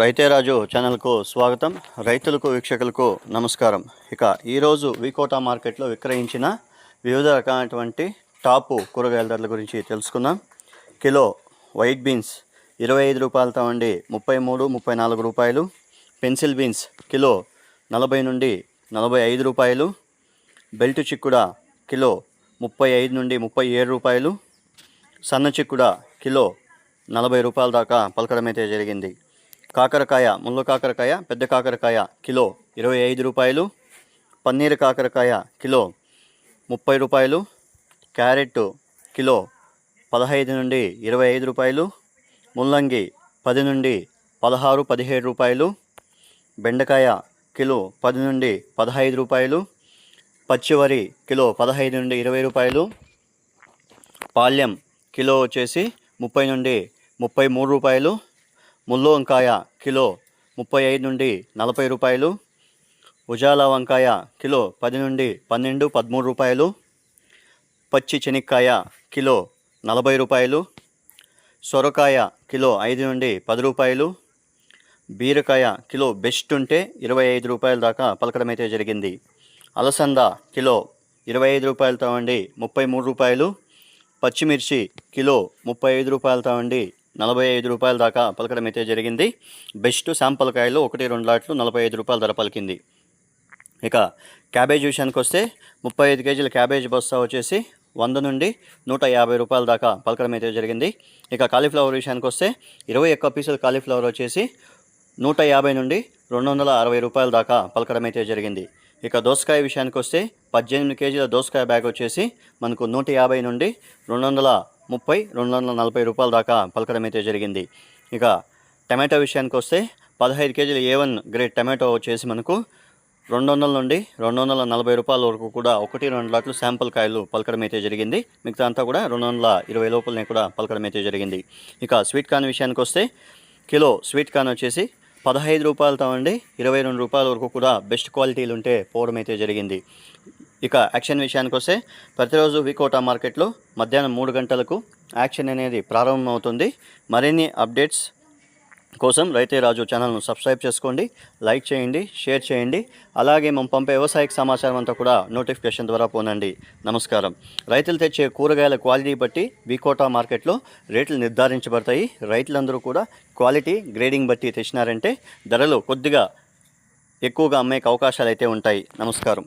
రైతే రాజు ఛానల్కు స్వాగతం. రైతులకు వీక్షకులకు నమస్కారం. ఇక ఈరోజు వికోటా మార్కెట్లో విక్రయించిన వివిధ రకాలైనటువంటి టాపు కూరగాయల ధరల గురించి తెలుసుకుందాం. కిలో వైట్ బీన్స్ ఇరవై ఐదు రూపాయలతో ఉండి ముప్పై మూడు ముప్పై నాలుగు రూపాయలు. పెన్సిల్ బీన్స్ కిలో నలభై నుండి నలభై ఐదు రూపాయలు. బెల్ట్ చిక్కుడ కిలో ముప్పై ఐదు నుండి ముప్పై ఏడు రూపాయలు. సన్న చిక్కుడ కిలో నలభై రూపాయల దాకా పలకడం అయితే జరిగింది. కాకరకాయ ముళ్ళ కాకరకాయ పెద్ద కాకరకాయ కిలో ఇరవై ఐదు రూపాయలు పన్నీర్ కాకరకాయ కిలో ముప్పై రూపాయలు క్యారెట్ కిలో పదహైదు నుండి ఇరవై ఐదు రూపాయలు ముల్లంగి పది నుండి పదహారు పదిహేడు రూపాయలు బెండకాయ కిలో పది నుండి పదహైదు రూపాయలు పచ్చివరి కిలో పదహైదు నుండి ఇరవై రూపాయలు పాల్యం కిలో వచ్చేసి ముప్పై నుండి ముప్పై మూడు రూపాయలు ముల్లు వంకాయ కిలో ముప్పై ఐదు నుండి నలభై రూపాయలు. ఉజాల వంకాయ కిలో పది నుండి పన్నెండు పదమూడు రూపాయలు. పచ్చి చెనిక్కాయ కిలో నలభై రూపాయలు. సొరకాయ కిలో ఐదు నుండి పది రూపాయలు. బీరకాయ కిలో బెస్ట్ ఉంటే ఇరవై ఐదు రూపాయల దాకా పలకడం అయితే జరిగింది. అలసంద కిలో ఇరవై ఐదు రూపాయలతో ఉండి ముప్పై మూడు రూపాయలు. పచ్చిమిర్చి కిలో ముప్పై ఐదు రూపాయలతో ఉండి నలభై ఐదు రూపాయల దాకా పలకడం అయితే జరిగింది. బెస్ట్ శాంపుల్ కాయలు ఒకటి రెండు లాట్లు నలభై ఐదు రూపాయల ధర పలికింది. ఇక క్యాబేజ్ విషయానికి వస్తే ముప్పై ఐదు కేజీల క్యాబేజ్ బస్తా వచ్చేసి వంద నుండి నూట యాభై రూపాయల దాకా పలకడం అయితే జరిగింది. ఇక కాలీఫ్లవర్ విషయానికి వస్తే ఇరవై ఒక్క పీసుల కాలీఫ్లవర్ వచ్చేసి నూట యాభై నుండి రెండు వందల అరవై రూపాయల దాకా పలకడం అయితే జరిగింది. ఇక దోసకాయ విషయానికి వస్తే పద్దెనిమిది కేజీల దోసకాయ బ్యాగ్ వచ్చేసి మనకు నూట యాభై నుండి రెండు వందల ముప్పై రెండు వందల నలభై రూపాయల దాకా పలకడం అయితే జరిగింది. ఇక టమాటో విషయానికి వస్తే పదహైదు కేజీల ఏ వన్ గ్రేడ్ టమాటో వచ్చేసి మనకు రెండు వందల నుండి రెండు వందల నలభై రూపాయల వరకు కూడా ఒకటి రెండు లాట్లు శాంపుల్ కాయలు పలకడం అయితే జరిగింది. మిగతా అంతా కూడా రెండు వందల ఇరవై లోపలనే కూడా పలకడం అయితే జరిగింది. ఇక స్వీట్ కార్న్ విషయానికి వస్తే కిలో స్వీట్ కార్న్ వచ్చేసి పదహైదు రూపాయలతో అండి ఇరవై రెండు రూపాయల వరకు కూడా బెస్ట్ క్వాలిటీలు ఉంటే పోవడం అయితే జరిగింది. ఇక యాక్షన్ విషయానికి వస్తే ప్రతిరోజు వికోటా మార్కెట్లో మధ్యాహ్నం మూడు గంటలకు యాక్షన్ అనేది ప్రారంభమవుతుంది. మరిన్ని అప్డేట్స్ కోసం రైతే రాజు ఛానల్ను సబ్స్క్రైబ్ చేసుకోండి లైక్ చేయండి షేర్ చేయండి. అలాగే మేము పంపే వ్యవసాయక సమాచారం అంతా కూడా నోటిఫికేషన్ ద్వారా పోనండి. నమస్కారం. రైతులు తెచ్చే కూరగాయల క్వాలిటీ బట్టి వికోటా మార్కెట్లో రేట్లు నిర్ధారించబడతాయి. రైతులందరూ కూడా క్వాలిటీ గ్రేడింగ్ బట్టి తెచ్చినారంటే ధరలు కొద్దిగా ఎక్కువగా అమ్మే అవకాశాలు అయితే ఉంటాయి. నమస్కారం.